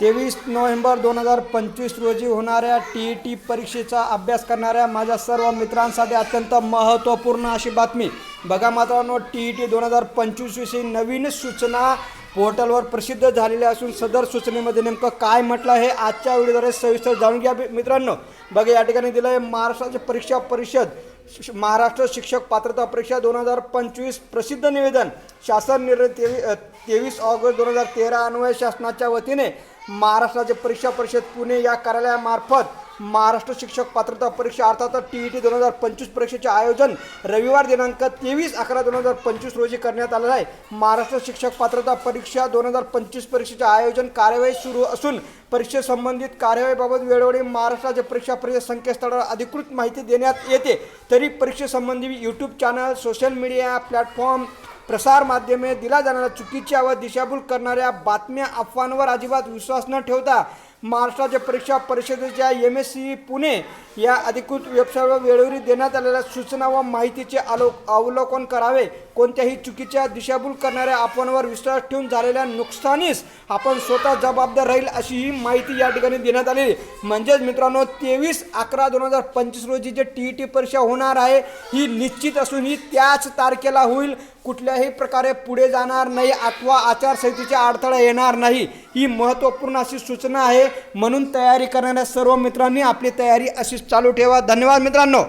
तेवीस नोव्हेंबर दोन हजार पंचवीस रोजी होणाऱ्या टी ई टी परीक्षेचा अभ्यास करणाऱ्या माझ्या सर्व मित्रांसाठी अत्यंत महत्त्वपूर्ण अशी बातमी. बघा मित्रांनो टी ई टी दोन हजार पंचवीसविषयी नवीन सूचना पोर्टलवर प्रसिद्ध झालेल्या असून सदर सूचनेमध्ये नेमकं काय म्हटलं हे आजच्या व्हिडिओद्वारे सविस्तर जाणून घ्या मित्रांनो. बघा या ठिकाणी दिलं आहे महाराष्ट्राची परीक्षा परिषद महाराष्ट्र शिक्षक पात्रता परीक्षा दोन हजार पंचवीस प्रसिद्ध निवेदन. शासन निर्णय तेवी तेवीस ऑगस्ट दोन हजार तेरा अन्वय शासनाच्या वतीने महाराष्ट्राचे परीक्षा परिषद पुणे या कार्यालयामार्फत महाराष्ट्र शिक्षक पात्रता परीक्षा अर्थात टी ई टी दोन हजार पंचवीस परीक्षेचे आयोजन रविवार दिनांक तेवीस अकरा दोन हजार पंचवीस रोजी करण्यात आलेलं आहे. महाराष्ट्र शिक्षक पात्रता परीक्षा दोन हजार पंचवीस परीक्षेचे आयोजन कार्यवाही सुरू असून परीक्षेसंबंधित कार्यवाहीबाबत वेळोवेळी महाराष्ट्राच्या परीक्षा परिषद संकेतस्थळावर अधिकृत माहिती देण्यात येते. तरी परीक्षेसंबंधी YouTube channel social media platform प्रसारमाध्यमे दिला जाणाऱ्या चुकीच्या व दिशाभूल करणाऱ्या बातम्या अफवांवर अजिबात विश्वास न ठेवता महाराष्ट्राच्या परीक्षा परिषदेच्या एम एस सी पुणे या अधिकृत वेबसाईटवर वेळोवेळी देण्यात आलेल्या सूचना व माहितीचे आलो अवलोकन करावे. कोणत्याही चुकीच्या दिशाभूल करणाऱ्या आपणवर विश्वास ठेवून झालेल्या नुकसानीस आपण स्वतः जबाबदार राहील अशी ही माहिती या ठिकाणी देण्यात आली. म्हणजेच मित्रांनो तेवीस अकरा दोन हजार पंचवीस रोजी जे टी ई टी परीक्षा होणार आहे ही निश्चित असून ही त्याच तारखेला होईल. कुठल्याही प्रकारे पुढे जाणार नाही अथवा आचारसंहितेचा अडथळा येणार नाही. ही महत्त्वपूर्ण अशी सूचना आहे. म्हणून तयारी करणाऱ्या सर्व मित्रांनी आपली तयारी अशीच चालू ठेवा. धन्यवाद मित्रांनो.